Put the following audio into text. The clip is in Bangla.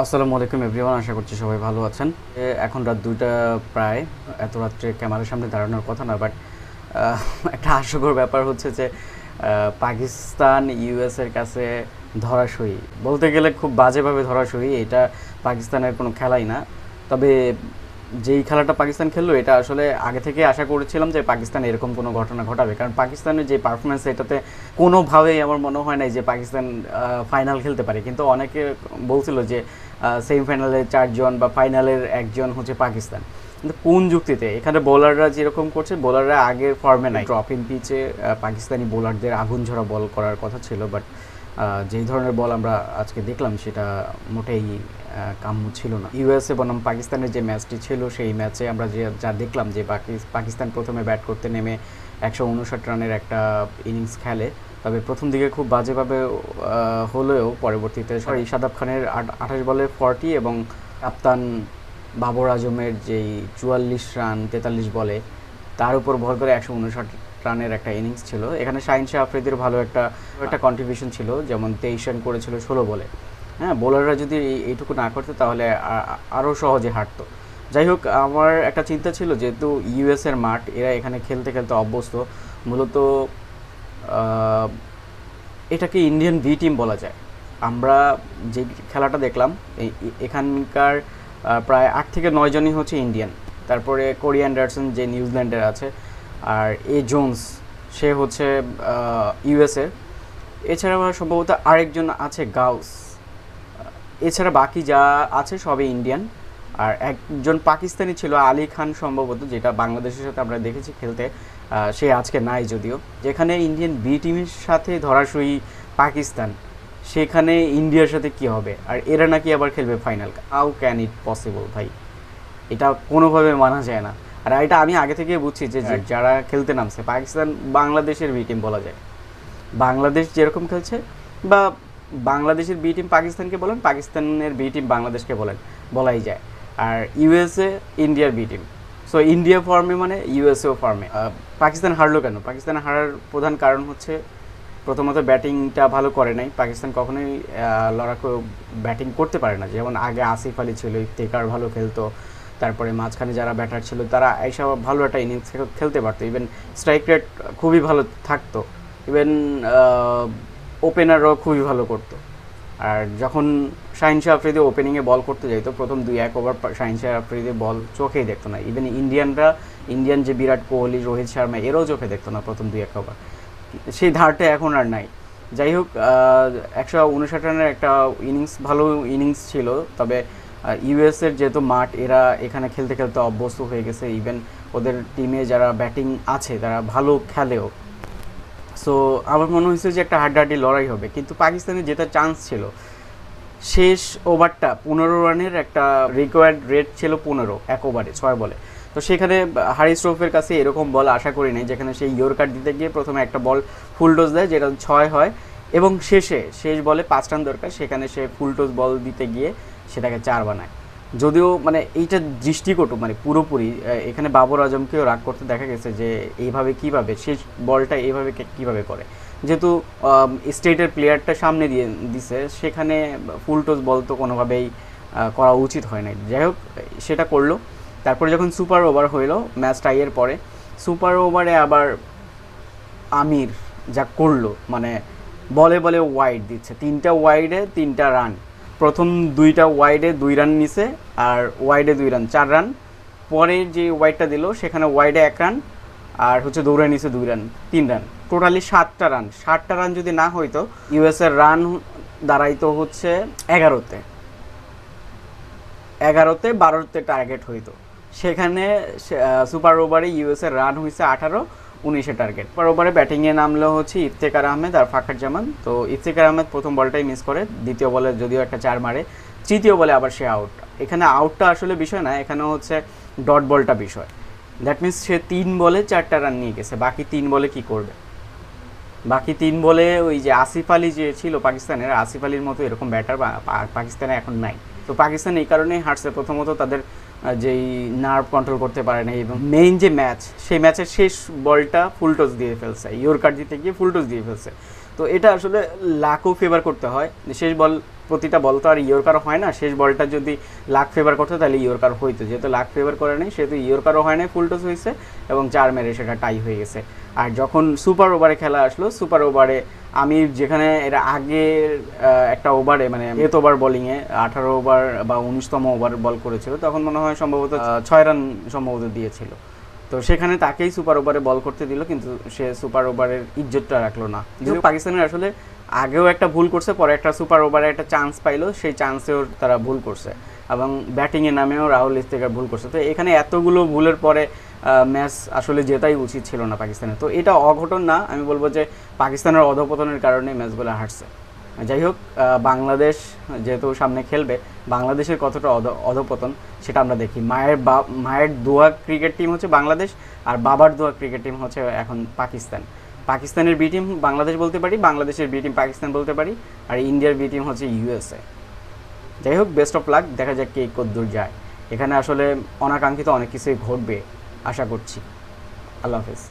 আসসালামু আলাইকুম, এভরিওয়ান, আশা করছি সবাই ভালো আছেন। এখন রাত দুইটা প্রায়, এত রাত্রে ক্যামেরার সামনে দাঁড়ানোর কথা না, বাট একটা হাস্যকর ব্যাপার হচ্ছে যে পাকিস্তান ইউএসের কাছে ধরাশয়ী। বলতে গেলে খুব বাজেভাবে ধরাশয়ী, এটা পাকিস্তানের কোনো খেলাই না। তবে যেই খেলাটা পাকিস্তান খেললো এটা আসলে আগে থেকে আশা করেছিলাম যে পাকিস্তান এরকম কোনো ঘটনা ঘটাবে। কারণ পাকিস্তানের যে পারফরমেন্স এটাতে কোনোভাবেই আমার মনে হয় নাই যে পাকিস্তান ফাইনাল খেলতে পারে। কিন্তু অনেকে বলছিল যে সেমিফাইনালে চারজন বা ফাইনালের একজন হচ্ছে পাকিস্তান। কিন্তু কোন যুক্তিতে? এখানে বোলাররা যেরকম করছে বোলাররা আগের ফর্মে নাই। ড্রপ ইন পিচে পাকিস্তানি বোলারদের আগুন ঝরা বল করার কথা ছিল বাট যেই ধরনের বল আমরা আজকে দেখলাম সেটা মোটেই কাম্য ছিল না। ইউএসএ বনাম পাকিস্তানের যে ম্যাচটি ছিল সেই ম্যাচে আমরা যে যা দেখলাম যে পাকিস্তান প্রথমে ব্যাট করতে নেমে একশো উনষাট রানের একটা ইনিংস খেলে তবে প্রথম দিকে খুব বাজেভাবে হলেও পরবর্তীতে সরি শাদাব খানের আট- আঠাশ বলে ফর্টি এবং কাপ্তান বাবর আজমের যেই চুয়াল্লিশ রান তেতাল্লিশ বলে তার উপর ভর করে একশো উনষাট রানের একটা ইনিংস ছিল। এখানে শাহিন শাহ আফ্রিদির ভালো একটা একটা কন্ট্রিবিউশন ছিল, যেমন তেইশ রান করেছিল ষোলো বলে। হ্যাঁ বোলাররা যদি এইটুকু না করতো তাহলে আরও সহজে হারতো। যাই হোক, আমার একটা চিন্তা ছিল যেহেতু ইউএস এর মাঠ, এরা এখানে খেলতে খেলতে অভ্যস্ত, মূলত এটাকে ইন্ডিয়ান বি টিম বলা যায়। আমরা যে খেলাটা দেখলাম এখানকার প্রায় আট থেকে নয় জনই হচ্ছে ইন্ডিয়ান তারপরে কোরি অ্যান্ডারসন, যে নিউজিল্যান্ডের আছে আর এ জোন্স, সে হচ্ছে ইউএসএর এছাড়া সম্ভবত আরেকজন আছে, গাউস। এছাড়া বাকি যা আছে সবই ইন্ডিয়ান। আর একজন পাকিস্তানি ছিল আলী খান সম্ভবত, যেটা বাংলাদেশের সাথে আমরা দেখেছি খেলতে। সে আজকে নাই যদিও। যেখানে ইন্ডিয়ান বি টিমের সাথে ধরাশয়ী পাকিস্তান, সেখানে ইন্ডিয়ার সাথে কি হবে? আর এরা নাকি আবার খেলবে final. How can it possible ভাই? এটা কোনোভাবে মানা যায় না। আর এটা আমি আগে থেকে বুঝছি যে যে যারা খেলতে নামছে পাকিস্তান বাংলাদেশের বি টিম বলা যায়। বাংলাদেশ যেরকম খেলছে বা বাংলাদেশের বি টিম পাকিস্তানকে বলেন পাকিস্তানের বি টিম বাংলাদেশকে বলেন বলাই যায়। আর ইউএসএ ইন্ডিয়ার বি টিম সো ইন্ডিয়া ফর্মে মানে ইউএসএও ফর্মে পাকিস্তান হারলো কেন? পাকিস্তান হারার প্রধান কারণ হচ্ছে প্রথমত ব্যাটিংটা ভালো করে নাই। পাকিস্তান কখনোই লড়াকু ব্যাটিং করতে পারে না। যেমন আগে আসিফ আলী ছিল ইফতেকার ভালো খেলতো। তারপরে মাঝখানে যারা ব্যাটার ছিল, তারা এইসব ভালো একটা ইনিংস খেলতে পারতো। ইভেন স্ট্রাইক রেট খুবই ভালো থাকতো। ইভেন ওপেনারও খুবই ভালো করতো। আর যখন শাহিন শাহ আফ্রিদি ওপেনিংয়ে বল করতে যাইতো, প্রথম দুই এক ওভার শাহিন শাহ আফ্রিদি বল চোখেই দেখতো না। ইভেন ইন্ডিয়ানরা, ইন্ডিয়ান যে বিরাট কোহলি, রোহিত শর্মা, এরও চোখে দেখতো না প্রথম দুই এক ওভার সেই ধারটা এখন আর নাই। যাই হোক একশো উনষাট রানের একটা ইনিংস ভালো ইনিংস ছিল। তবে ইউএস এর যেহেতু মাঠ, এরা এখানে খেলতে খেলতে অভ্যস্ত হয়ে গেছে ইভেন ওদের টিমে যারা ব্যাটিং আছে, তারা ভালো খেলেও। সো আমার মনে হয়েছে যে একটা হাড্ডাহাড্ডি লড়াই হবে, কিন্তু পাকিস্তানের জেতার চান্স ছিল, শেষ ওভারটা পনেরো রানের একটা রিকোয়ার্ড রেট ছিল পনেরো, এক ওভারে ছয় বলে। তো সেখানে হারিস রফের কাছে এরকম বল আশা করি নাই, যেখানে সেই ইয়র্কার দিতে গিয়ে প্রথমে একটা বল ফুল ডোজ দেয়, যেটা ছয় হয়, এবং শেষে, শেষ বলে পাঁচ রান দরকার, সেখানে সে ফুল টোজ বল দিতে গিয়ে সেটাকে চার বানায়। যদিও মানে এইটা দৃষ্টিকটু মানে পুরোপুরি এখানে বাবর আজমকেও রাগ করতে দেখা গেছে যে এইভাবে কীভাবে, শেষ বলটা এইভাবে কীভাবে করে। যেহেতু স্টেটের প্লেয়ারটা সামনে দিয়ে দিছে, সেখানে ফুল টোজ বল তো কোনোভাবেই করা উচিত হয় নাই। যাই হোক, সেটা করল। তারপরে যখন সুপার ওভার হইল, ম্যাচ টাইয়ের পরে, সুপার ওভারে আবার আমির যা করল মানে বলে বলে ওয়াইড দিচ্ছে। তিনটা ওয়াইডে তিনটা রান। প্রথম দুইটা ওয়াইডে দুই রান নিছে আর ওয়াইডে দুই রান চার রান পরে যে ওয়াইডটা দিল, সেখানে ওয়াইডে এক রান আর হচ্ছে দৌড়ে নিছে দুই রান তিন রান টোটালি সাতটা রান সাতটা রান যদি না হইতো ইউএসের রান দাঁড়াইতো হচ্ছে এগারোতে। এগারোতে বারোতে টার্গেট হইতো। সেখানে সুপার ওভারে ইউএস এর রান হয়েছে আঠারো উনিশে টার্গেট সুপার ওভারে ব্যাটিংয়ে নামলো হচ্ছে ইফতেকার আহমেদ আর ফাখার জামান তো ইফতেকার আহমেদ প্রথম বলটাই মিস করে, দ্বিতীয় বলে যদিও একটা চার মারে, তৃতীয় বলে আবার সে আউট এখানে আউটটা আসলে বিষয় না এখানে হচ্ছে ডট বলটা বিষয়। দ্যাট মিনস সে তিন বলে চারটা রান নিয়ে গেছে, বাকি তিন বলে কি করবে? বাকি তিন বলে ওই যে আসিফ আলী যে ছিল পাকিস্তানের, আসিফ আলীর মতো এরকম ব্যাটার পাকিস্তানে এখন নাই। তো পাকিস্তান এই কারণেই হারছে। প্রথমত তাদের যেই নার্ভ কন্ট্রোল করতে পারে না এবং মেইন যে ম্যাচ সেই ম্যাচের শেষ বলটা ফুলটস দিয়ে ফেলছে। ইয়র্কার দিতে গিয়ে ফুলটস দিয়ে ফেলছে। তো এটা আসলে লাকও ফেভার করতে হয়। শেষ বল প্রতিটা বল তো আর ইয়র্কারও হয় না। শেষ বলটা যদি লাক ফেভার করতো, তাহলে ইয়র্কার হইতো। যেহেতু লাক ফেভার করে নেই, সেহেতু ইয়র্কারও হয় নাই ফুল টস হয়েছে এবং চার মেরে সেটা টাই হয়ে গেছে। আর যখন সুপার ওভারে খেলা আসলো সুপার ওভারে আমি যেখানে এর আগের একটা ওভারে মানে এত ওভার বোলিংয়ে আঠারো ওভার বা উনিশতম ওভার বল করেছিল, তখন মনে হয় সম্ভবত ছয় রান সম্ভবত দিয়েছিল। তো সেখানে তাকেই সুপার ওভারে বল করতে দিল কিন্তু সে সুপার ওভারের ইজ্জতটা রাখল না। যদিও পাকিস্তানের আসলে আগেও একটা ভুল করছে পরে একটা সুপার ওভারে একটা চান্স পাইলো সেই চান্সেও তারা ভুল করছে। এবং ব্যাটিংয়ে নামেও রাহুল ইস্তেকার ভুল করছে। তো এখানে এতগুলো ভুলের পরে ম্যাচ আসলে জেতাই উচিত ছিল না পাকিস্তানের। তো এটা অঘটন না আমি বলব যে পাকিস্তানের অধপতনের কারণে ম্যাচগুলো হারছে। যাই হোক বাংলাদেশ যেহেতু সামনে খেলবে, বাংলাদেশের কতটা অধ- অধপতন সেটা আমরা দেখি। মায়ের বা, মায়ের দোয়া ক্রিকেট টিম হচ্ছে বাংলাদেশ আর বাবার দোয়া ক্রিকেট টিম হচ্ছে এখন পাকিস্তান। পাকিস্তানের বি টিম বাংলাদেশ বলতে পারি, বাংলাদেশের বি টিম পাকিস্তান বলতে পারি আর ইন্ডিয়ার বি টিম হচ্ছে ইউএসএ যাই হোক বেস্ট অফ লাক দেখা যাক কে কদ্দূর যায়। এখানে আসলে অনাকাঙ্ক্ষিত অনেক কিছুই ঘটবে, আশা করছি। আল্লাহ হাফেজ।